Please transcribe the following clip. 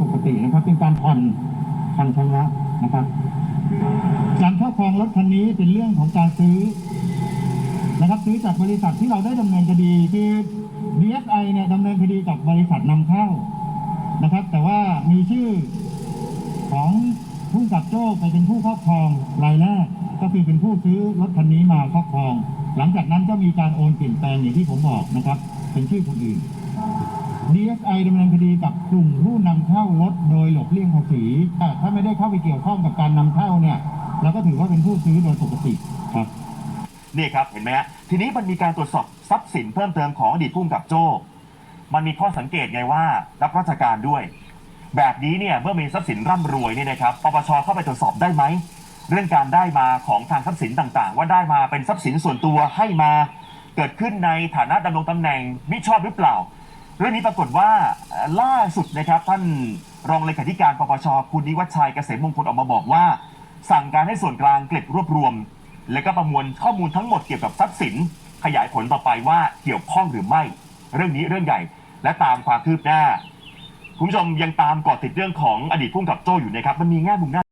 ปกตินะครับเป็นการผ่อนผ่อนชำระนะครับการครอบครองรถคันนี้เป็นเรื่องของการซื้อ นะครับซื้อจากบริษัทที่เราได้ดำเนินคดีคือ DSI เนี่ยดำเนินคดีกับบริษัทนำเข้านะครับ แต่ว่ามีชื่อของผู้กับโจ้ไปเป็นผู้ครอบครองรายแรกก็คือเป็นผู้ซื้อรถคันนี้มาครอบครอง หลังจากนั้นก็มีการโอนเปลี่ยนแปลงอย่างที่ผมบอกนะครับ เป็นชื่อคนอื่น DSI ดำเนินคดีกับกลุ่มผู้นำเข้ารถโดยหลบเลี่ยงภาษีแต่ถ้าไม่ได้เข้าไปเกี่ยวข้องกับการนำเข้าเนี่ยเราก็ถือว่าเป็นผู้ซื้อโดยปกติครับนี่ครับเห็นไหมฮะทีนี้มันมีการตรวจสอบทรัพย์สินเพิ่มเติมของอดีตผู้กำกับโจ้มันมีข้อสังเกตไงว่ารับราชการด้วย แบบนี้เนี่ยเมื่อมีทรัพย์สินร่ำรวยเนี่ยนะครับปปชเข้าไปตรวจสอบได้ไหมเรื่องการได้มาของทางทรัพย์สินต่างๆ ว่าได้มาเป็นทรัพย์สินส่วนตัวให้มา เกิดขึ้นในฐานะดำรงตำแหน่งมิชอบหรือเปล่า เรื่องนี้ปรากฏว่าล่าสุดนะครับ ท่านรองเลขาธิการปปชคุณนิวัชชัยเกษมมงคลออกมาบอกว่า สั่งการให้ส่วนกลางเก็บรวบรวม และก็ประมวลข้อมูลทั้งหมดเกี่ยวกับทรัพย์สิน ขยายผลต่อไปว่าเกี่ยวข้องหรือไม่ เรื่องนี้เรื่องใหญ่และตามความคืบหน้าคุณผู้ชมยังตามเกาะติดเรื่องของอดีตผู้กำกับโจ้อยู่นะครับมันมีแง่มุมน่า